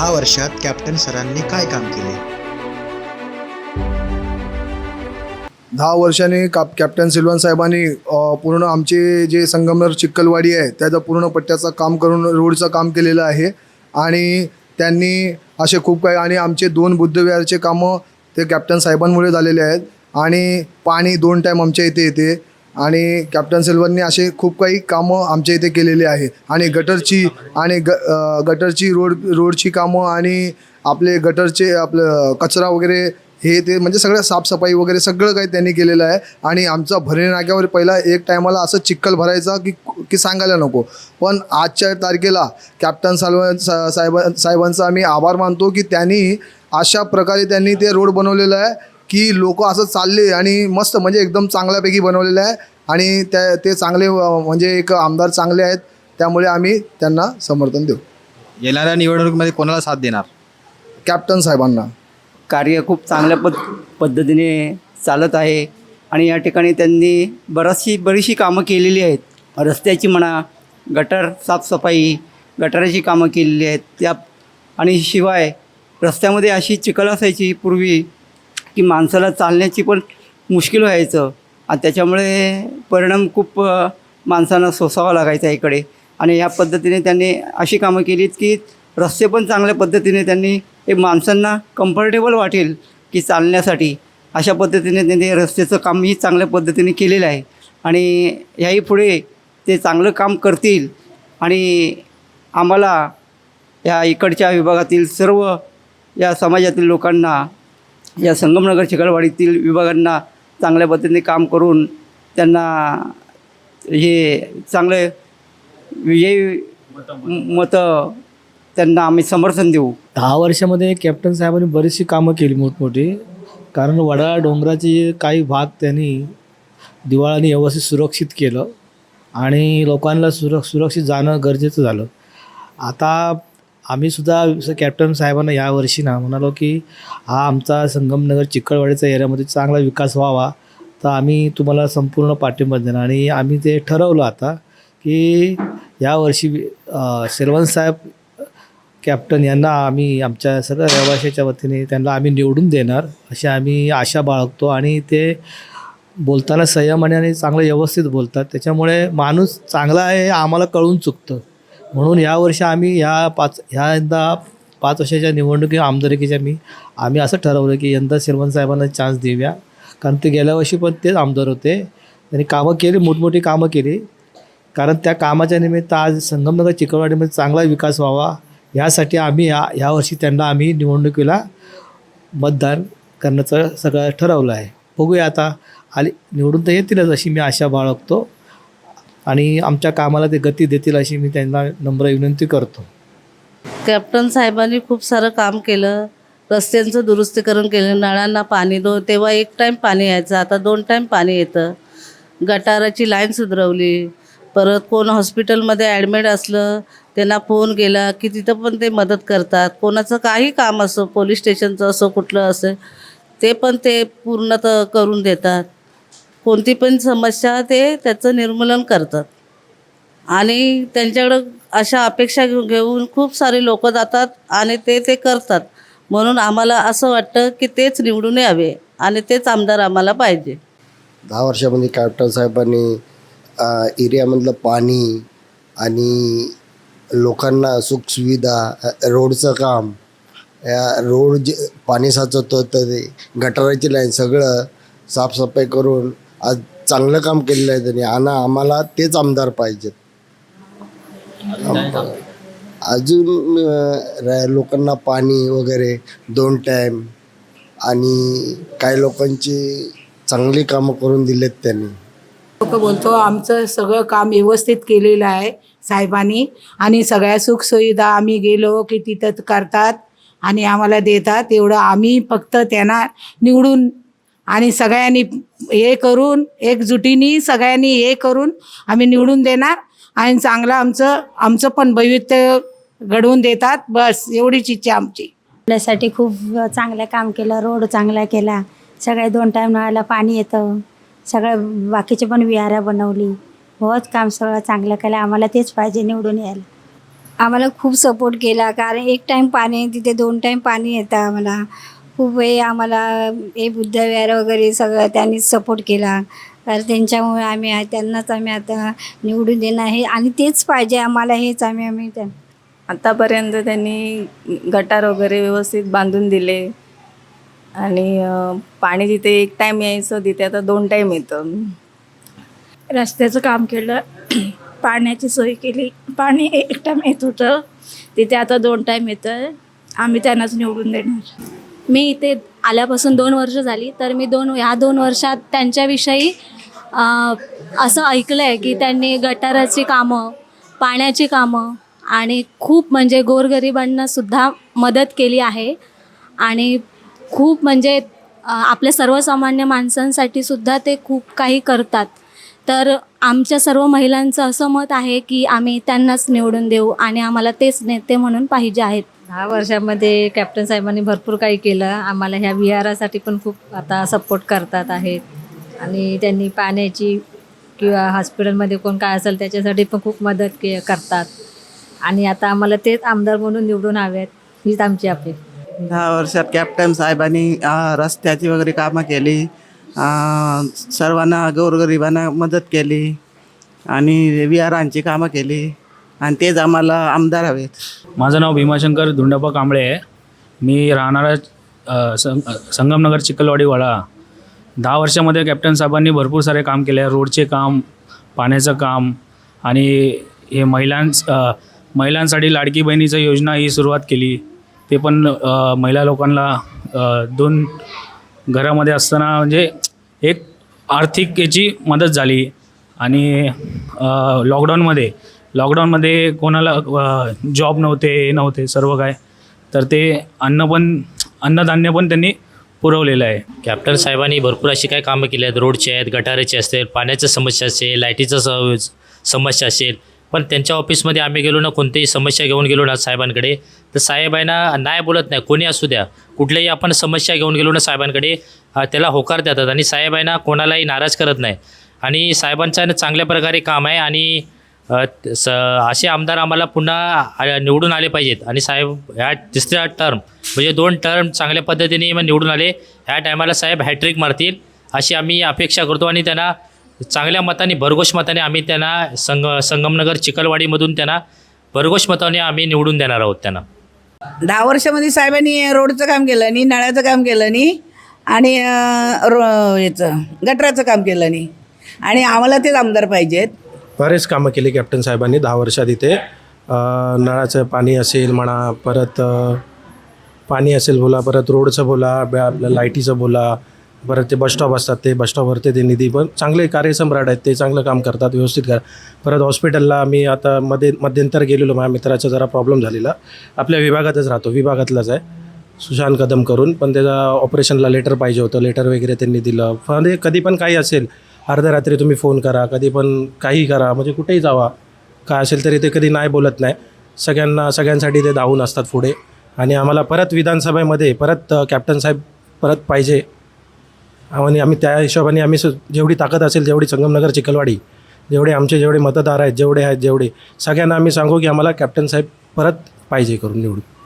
दहा वर्षात कॅप्टन सरांनी काय काम केले? दहा वर्षाने काप कॅप्टन सिल्वन साहेबांनी पूर्ण आमचे जे संगमनेर चिक्कलवाडी आहे त्याचं पूर्ण पट्ट्याचं काम करून रोडचं काम केलेलं आहे. आणि त्यांनी असे खूप काही आणि आमचे दोन बुद्धविहारचे कामं ते कॅप्टन साहेबांमुळे झालेले आहेत. आणि पाणी दोन टाईम आमच्या इथे येते. आणि कॅप्टन सिल्वरनी असे खूप काही कामं आमच्या इथे केलेली आहे आणि गटरची आणि ग गटरची रोड रोडची कामं आणि आपले गटरचे आपलं कचरा वगैरे हे ते म्हणजे सगळं साफसफाई वगैरे सगळं काही त्यांनी केलेलं आहे. आणि आमचा भरणे नाक्यावर पहिला एक टायमाला असं चिक्कल भरायचा की की सांगायला नको. पण आजच्या तारखेला कॅप्टन सालव साहेब साहेबांचा आम्ही आभार मानतो की त्यांनी अशा प्रकारे त्यांनी ते रोड बनवलेलं आहे. की लोक असं चालले आणि मस्त म्हणजे एकदम चांगल्यापैकी बनवलेलं आहे. आणि त्या ते चांगले म्हणजे एक आमदार चांगले आहेत. त्यामुळे आम्ही त्यांना समर्थन देऊ. येणाऱ्या निवडणुकीमध्ये कोणाला साथ देणार? कॅप्टन साहेबांना. कार्य खूप चांगल्या पद पद्धतीने चालत आहे. आणि या ठिकाणी त्यांनी बराचशी बरीचशी कामं केलेली आहेत. रस्त्याची म्हणा गटर साफसफाई गटाराची कामं केलेली आहेत. त्या आणि शिवाय रस्त्यामध्ये अशी चिखल असायची पूर्वी की माणसाला चालण्याची पण मुश्किल व्हायचं. आणि त्याच्यामुळे परिणाम खूप माणसांना सोसावा लागायचा इकडे. आणि या पद्धतीने त्यांनी अशी कामं केलीत की रस्ते पण चांगल्या पद्धतीने त्यांनी हे माणसांना कम्फर्टेबल वाटेल की चालण्यासाठी. अशा पद्धतीने त्यांनी रस्त्याचं कामही चांगल्या पद्धतीने केलेलं आहे. आणि ह्याही पुढे ते चांगलं काम करतील. आणि आम्हाला या इकडच्या विभागातील सर्व या समाजातील लोकांना या संगमनगर चिकलवाडीतील विभागांना चांगल्या पद्धतीने काम करून त्यांना हे चांगले विजयी मतं त्यांना आम्ही समर्थन देऊ. दहा वर्षामध्ये कॅप्टन साहेबांनी बरीचशी कामं केली मोठमोठी. कारण वडाळा डोंगराचे काही भाग त्यांनी दिवाळाने व्यवस्थित सुरक्षित केलं आणि लोकांना सुर सुरक्षित जाणं गरजेचं झालं. आता आम्हीसुद्धा कॅप्टन साहेबांना यावर्षी ना म्हणालो की हा आमचा संगमनगर चिखलवाडीचा एरियामध्ये चांगला विकास व्हावा. तर आम्ही तुम्हाला संपूर्ण पाठिंबा देणार. आणि आम्ही ते ठरवलं आता की यावर्षी अं, साहेब कॅप्टन यांना आम्ही आमच्या सगळ्या रहिवाशाच्या वतीने त्यांना आम्ही निवडून देणार अशी आम्ही आशा बाळगतो. आणि ते बोलताना संयमाने आणि चांगलं व्यवस्थित बोलतात. त्याच्यामुळे माणूस चांगला आहे हे आम्हाला कळून चुकतं. म्हणून यावर्षी आम्ही ह्या पाच ह्या यंदा पाच वर्षाच्या निवडणुकी आमदारकीच्या मी आम्ही असं ठरवलं की यंदा श्रीमंत साहेबांना चान्स देऊया. कारण ते गेल्या वर्षी पण तेच आमदार होते. त्यांनी कामं केली मोठमोठी कामं केली. कारण त्या कामाच्या निमित्त आज संगमनगर चिकलवाडीमध्ये चांगला विकास व्हावा यासाठी आम्ही या ह्यावर्षी त्यांना आम्ही निवडणुकीला मतदान करण्याचं सगळं ठरवलं आहे. बघूया आता आली निवडून तर येतीलच अशी मी आशा बाळगतो. आणि आमच्या कामाला ते गती देतील अशी मी त्यांना नम्र विनंती करतो. कॅप्टन साहेबांनी खूप सारं काम केलं. रस्त्यांचं दुरुस्तीकरण केलं नळांना पाणी दो तेव्हा एक टाईम पाणी यायचं आता दोन टाईम पाणी येतं. गटाराची लाईन सुधरवली. परत कोण हॉस्पिटलमध्ये ॲडमिट असलं त्यांना फोन गेला की तिथं पण ते मदत करतात. कोणाचं काही काम असो पोलीस स्टेशनचं असो कुठलं असं ते पण ते पूर्ण तर करून देतात. कोणती पण समस्या ते त्याचं निर्मूलन करतात. आणि त्यांच्याकडं अशा अपेक्षा घेऊन खूप सारे लोक जातात आणि ते ते करतात. म्हणून आम्हाला असं वाटतं की तेच निवडून यावे आणि तेच आमदार आम्हाला पाहिजे. दहा वर्षामध्ये कॅप्टन साहेबांनी एरियामधलं पाणी आणि लोकांना सुखसुविधा रोडचं काम या रोड जे पाणी साचवतो तर ते गटाराची लाईन सगळं साफसफाई करून आज चांगलं काम केलेलं आहे त्यांनी. आणि आम्हाला तेच आमदार पाहिजेत. अजून अ, लोकांना पाणी वगैरे दोन टाईम आणि काही लोकांची चांगली कामं करून दिलेत त्यांनी. लोक बोलतो आमचं सगळं काम व्यवस्थित केलेलं आहे साहेबांनी. आणि सगळ्या सुखसुविधा आम्ही गेलो की तिथं करतात आणि आम्हाला देतात. एवढं आम्ही फक्त त्यांना निवडून आणि सगळ्यांनी हे करून एकजुटीने सगळ्यांनी हे करून आम्ही निवडून देणार. आणि चांगलं आमचं आमचं पण भविष्य घडवून देतात. बस एवढीच इच्छा आमची. आपल्यासाठी खूप चांगलं काम केलं रोड चांगला केला. सगळे दोन टाईम नळाला पाणी येतं. सगळं बाकीचे पण विहारा बनवली. बहुत काम सगळं चांगलं केलं. आम्हाला तेच पाहिजे निवडून यायला. आम्हाला खूप सपोर्ट केला कारण एक टाईम पाणी तिथे दोन टाईम पाणी येतं आम्हाला. खूप वेळ आम्हाला हे बुद्धविहार वगैरे सगळं त्यांनीच सपोर्ट केला. तर त्यांच्यामुळे आम्ही आ- त्यांनाच आम्ही आता निवडून देणार आहे. आणि तेच पाहिजे आम्हाला हेच आम्ही आम्ही त्या आतापर्यंत त्यांनी गटार वगैरे व्यवस्थित बांधून दिले. आणि अं, पाणी जिथे एक टाईम यायचं तिथे आता दोन टाईम येतं. रस्त्याचं काम केलं पाण्याची सोय केली. पाणी एक टाईम येत होतं तिथे आता दोन टाईम येतं आम्ही त्यांनाच निवडून देणार. मी इथे आल्यापासून दोन वर्ष झाली तर मी दोन ह्या दोन वर्षात त्यांच्याविषयी असं ऐकलं आहे की त्यांनी गटाराची कामं पाण्याची कामं आणि खूप म्हणजे गोरगरिबांना सुद्धा मदत केली आहे. आणि खूप म्हणजे आपल्या सर्वसामान्य माणसांसाठी सुद्धा ते खूप काही करतात. तर आमच्या सर्व महिलांचं असं मत आहे की आम्ही त्यांनाच निवडून देऊ आणि आम्हाला तेच नेते म्हणून पाहिजे आहेत. दहा वर्षामध्ये कॅप्टन साहेबांनी भरपूर काही केलं. आम्हाला ह्या विहारासाठी पण खूप आता सपोर्ट करतात आहेत. आणि त्यांनी पाण्याची किंवा हॉस्पिटलमध्ये कोण काय असेल त्याच्यासाठी पण खूप मदत के करतात. आणि आता आम्हाला तेच आमदार म्हणून निवडून हव्यात हीच आमची अपेक्षा. दहा वर्षात कॅप्टन साहेबांनी रस्त्याची वगैरे कामं केली. सर्वांना गोरगरिबांना मदत केली. आणि विहारांची कामं केली. आणि तेच आम्हाला आमदार हवेत. माझं नाव भीमाशंकर धुंडप्पा कांबळे आहे. मी राहणारा सं संगमनगर चिखलवाडी वाडा. दहा वर्षामध्ये कॅप्टन साहेबांनी भरपूर सारे काम केले. आहे रोडचे काम पाण्याचं काम आणि हे महिलांस महिलांसाठी लाडकी बहिणीचं योजना ही सुरुवात केली. ते पण महिला लोकांना दोन घरामध्ये असताना म्हणजे एक आर्थिक याची मदत झाली. आणि लॉकडाऊनमध्ये लॉकडाऊनमध्ये कोणाला जॉब नव्हते हे नव्हते सर्व काय. तर ते अन्न पण अन्नधान्य पण त्यांनी पुरवलेलं आहे. कॅप्टन साहेबांनी भरपूर अशी काही कामं केली आहेत. रोडचे आहेत गटाराचे असतील पाण्याच्या समस्या असेल लाईटीचं स समस्या असेल. पण त्यांच्या ऑफिसमध्ये आम्ही गेलो ना कोणतीही समस्या घेऊन गेलो ना साहेबांकडे तर साहेबांना नाही बोलत नाही. कोणी असू द्या. कुठल्याही आपण समस्या घेऊन गेलो ना साहेबांकडे त्याला होकार देतात. आणि साहेबांना कोणालाही नाराज करत नाही. आणि साहेबांचं ना चांगल्या प्रकारे काम आहे. आणि स असे आमदार आम्हाला पुन्हा निवडून आले पाहिजेत. आणि साहेब ह्या तिसऱ्या टर्म म्हणजे दोन टर्म चांगल्या पद्धतीने मग निवडून आले. ह्या टायमाला साहेब हॅट्रिक मारतील अशी आम्ही अपेक्षा करतो. आणि त्यांना चांगल्या मताने भरघोष मताने आम्ही त्यांना संग संगमनगर चिखलवाडीमधून त्यांना भरघोष मताने आम्ही निवडून देणार आहोत त्यांना. दहा वर्षामध्ये साहेबांनी रोडचं काम केलं नाही नळाचं काम केलं नाही आणि रो याचं गटराचं काम केलं नाही आणि आम्हाला तेच आमदार पाहिजेत. बरेच कामं केली कॅप्टन साहेबांनी. दहा वर्षात इथे नळाचं पाणी असेल म्हणा परत पाणी असेल बोला परत रोडचं बोला ब- लाईटीचं बोला परत ते बसस्टॉप असतात ते बसस्टॉपवरती ते निधी पण चांगले कार्यसम्राट आहेत ते चांगलं काम करतात व्यवस्थित करा. परत हॉस्पिटलला आम्ही आता मध्ये मध्यंतर गेलेलो माझ्या मित्राचा जरा प्रॉब्लेम झालेला. आपल्या विभागातच राहतो विभागातलाच आहे. सुशांत कदम करून पण त्याचा ऑपरेशनला लेटर पाहिजे होतं लेटर वगैरे त्यांनी दिलं. म्हणजे कधी पण काही असेल अर्ध्या रात्री तुम्ही फोन करा कधी पण काही करा म्हणजे कुठेही जावा. काय असेल तरी ते कधी नाही बोलत नाही. सगळ्यांना सगळ्यांसाठी ते धावून असतात पुढे. आणि आम्हाला परत विधानसभेमध्ये परत कॅप्टन साहेब परत पाहिजे. आणि आम्ही त्या हिशोबाने आम्ही सु- जेवढी ताकद असेल जेवढी संगमनगर चिखलवाडी जेवढे आमचे जेवढे मतदार आहेत जेवढे आहेत जेवढे. सगळ्यांना आम्ही सांगू की आम्हाला कॅप्टन साहेब परत पाहिजे करून निवडून.